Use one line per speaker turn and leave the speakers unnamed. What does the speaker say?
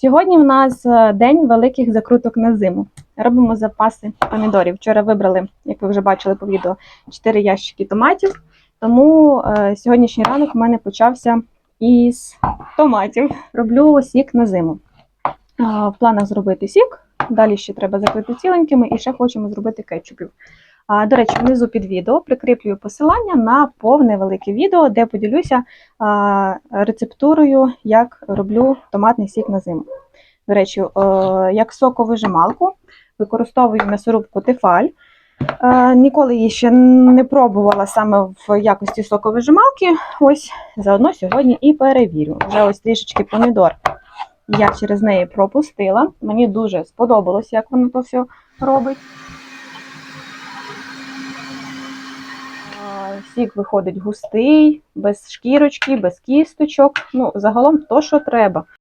Сьогодні в нас е, день великих закруток на зиму. Робимо запаси помідорів. Вчора вибрали, як ви вже бачили по відео, 4 ящики томатів. Тому е, сьогоднішній ранок у мене почався із томатів. Роблю сік на зиму. А, в планах зробити сік. Далі ще треба закрити ціленькими і ще хочемо зробити кетчупів. До речі, внизу під відео прикріплюю посилання на повне велике відео, де поділюся рецептурою, як роблю томатний сік на зиму. До речі, як соковижималку використовую м'ясорубку Тефаль. Ніколи її ще не пробувала саме в якості соковижималки. Ось заодно сьогодні і перевірю. Вже ось трішечки помідор я через неї пропустила. Мені дуже сподобалось, як воно то все робить. Сік виходить густий, без шкірочки, без кісточок. Ну, загалом то, що треба.